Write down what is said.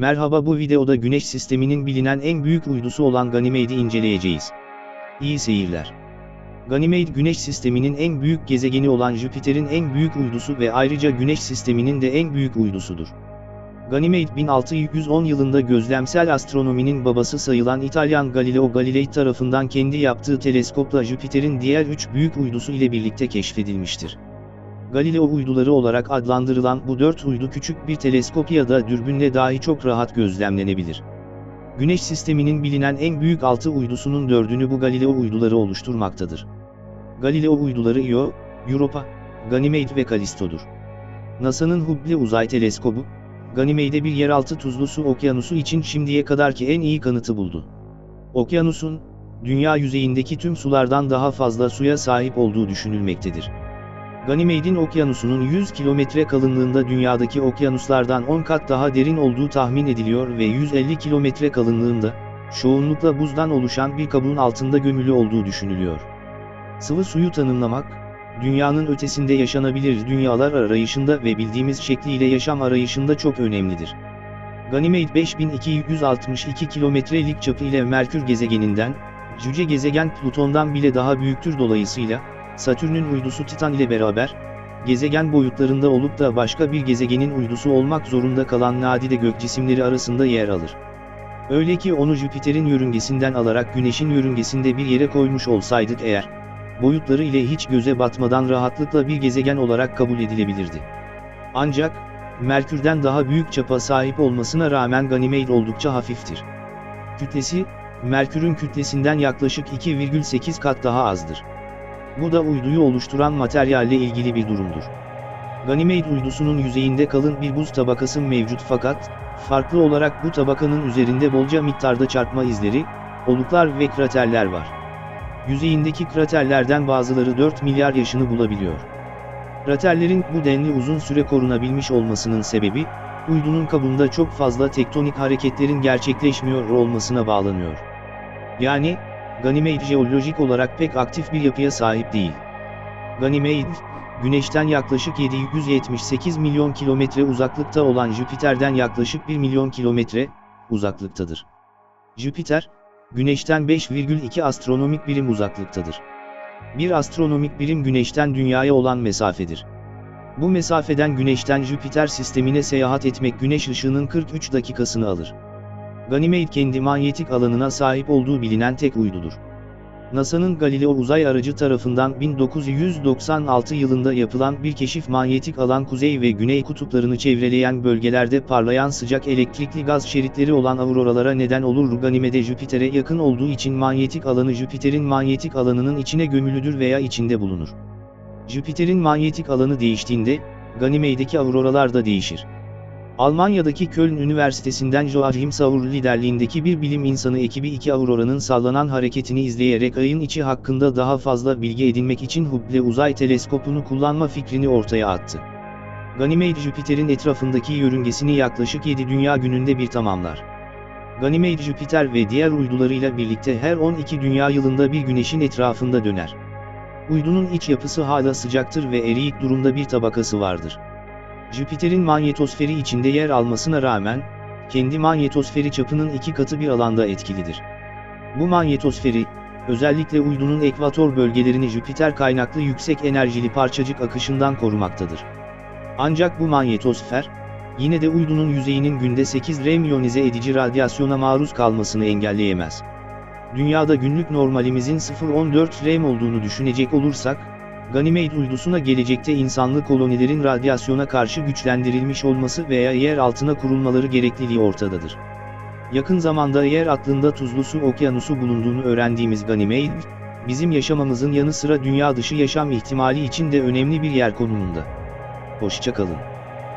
Merhaba bu videoda Güneş sisteminin bilinen en büyük uydusu olan Ganymede'i inceleyeceğiz. İyi seyirler. Ganymede Güneş sisteminin en büyük gezegeni olan Jüpiter'in en büyük uydusu ve ayrıca Güneş sisteminin de en büyük uydusudur. Ganymede 1610 yılında gözlemsel astronominin babası sayılan İtalyan Galileo Galilei tarafından kendi yaptığı teleskopla Jüpiter'in diğer üç büyük uydusu ile birlikte keşfedilmiştir. Galileo uyduları olarak adlandırılan bu dört uydu küçük bir teleskop ya da dürbünle dahi çok rahat gözlemlenebilir. Güneş sisteminin bilinen en büyük altı uydusunun dördünü bu Galileo uyduları oluşturmaktadır. Galileo uyduları Io, Europa, Ganymede ve Callisto'dur. NASA'nın Hubble Uzay Teleskobu, Ganymede'de bir yeraltı tuzlu su okyanusu için şimdiye kadarki en iyi kanıtı buldu. Okyanusun, dünya yüzeyindeki tüm sulardan daha fazla suya sahip olduğu düşünülmektedir. Ganymede'in okyanusunun 100 kilometre kalınlığında dünyadaki okyanuslardan 10 kat daha derin olduğu tahmin ediliyor ve 150 kilometre kalınlığında, çoğunlukla buzdan oluşan bir kabuğun altında gömülü olduğu düşünülüyor. Sıvı suyu tanımlamak, dünyanın ötesinde yaşanabilir dünyalar arayışında ve bildiğimiz şekliyle yaşam arayışında çok önemlidir. Ganymede 5262 kilometrelik çapı ile Merkür gezegeninden, cüce gezegen Plüton'dan bile daha büyüktür dolayısıyla, Satürn'ün uydusu Titan ile beraber, gezegen boyutlarında olup da başka bir gezegenin uydusu olmak zorunda kalan nadide gök cisimleri arasında yer alır. Öyle ki onu Jüpiter'in yörüngesinden alarak Güneş'in yörüngesinde bir yere koymuş olsaydık eğer, boyutları ile hiç göze batmadan rahatlıkla bir gezegen olarak kabul edilebilirdi. Ancak, Merkür'den daha büyük çapa sahip olmasına rağmen Ganymede oldukça hafiftir. Kütlesi, Merkür'ün kütlesinden yaklaşık 2,8 kat daha azdır. Bu da uyduyu oluşturan materyalle ilgili bir durumdur. Ganymede uydusunun yüzeyinde kalın bir buz tabakası mevcut fakat, farklı olarak bu tabakanın üzerinde bolca miktarda çarpma izleri, oluklar ve kraterler var. Yüzeyindeki kraterlerden bazıları 4 milyar yaşını bulabiliyor. Kraterlerin bu denli uzun süre korunabilmiş olmasının sebebi, uydunun kabuğunda çok fazla tektonik hareketlerin gerçekleşmiyor olmasına bağlanıyor. Yani, Ganymede jeolojik olarak pek aktif bir yapıya sahip değil. Ganymede, Güneş'ten yaklaşık 778 milyon kilometre uzaklıkta olan Jüpiter'den yaklaşık 1 milyon kilometre uzaklıktadır. Jüpiter, Güneş'ten 5,2 astronomik birim uzaklıktadır. Bir astronomik birim Güneş'ten Dünya'ya olan mesafedir. Bu mesafeden Güneş'ten Jüpiter sistemine seyahat etmek Güneş ışığının 43 dakikasını alır. Ganymede kendi manyetik alanına sahip olduğu bilinen tek uydudur. NASA'nın Galileo uzay aracı tarafından 1996 yılında yapılan bir keşif manyetik alan kuzey ve güney kutuplarını çevreleyen bölgelerde parlayan sıcak elektrikli gaz şeritleri olan auroralara neden olur. Ganymede Jüpiter'e yakın olduğu için manyetik alanı Jüpiter'in manyetik alanının içine gömülüdür veya içinde bulunur. Jüpiter'in manyetik alanı değiştiğinde, Ganymede'deki auroralar da değişir. Almanya'daki Köln Üniversitesi'nden Joachim Sauer liderliğindeki bir bilim insanı ekibi iki auroranın sallanan hareketini izleyerek ayın içi hakkında daha fazla bilgi edinmek için Hubble uzay teleskopunu kullanma fikrini ortaya attı. Ganymede Jüpiter'in etrafındaki yörüngesini yaklaşık 7 dünya gününde bir tamamlar. Ganymede Jüpiter ve diğer uydularıyla birlikte her 12 dünya yılında bir güneşin etrafında döner. Uydunun iç yapısı hala sıcaktır ve eriyik durumda bir tabakası vardır. Jüpiter'in manyetosferi içinde yer almasına rağmen, kendi manyetosferi çapının iki katı bir alanda etkilidir. Bu manyetosferi, özellikle uydunun ekvator bölgelerini Jüpiter kaynaklı yüksek enerjili parçacık akışından korumaktadır. Ancak bu manyetosfer, yine de uydunun yüzeyinin günde 8 rem iyonize edici radyasyona maruz kalmasını engelleyemez. Dünyada günlük normalimizin 0.14 rem olduğunu düşünecek olursak, Ganymede uydusuna gelecekte insanlı kolonilerin radyasyona karşı güçlendirilmiş olması veya yer altına kurulmaları gerekliliği ortadadır. Yakın zamanda yer aklında tuzlu su okyanusu bulunduğunu öğrendiğimiz Ganymede, bizim yaşamamızın yanı sıra dünya dışı yaşam ihtimali için de önemli bir yer konumunda. Hoşçakalın.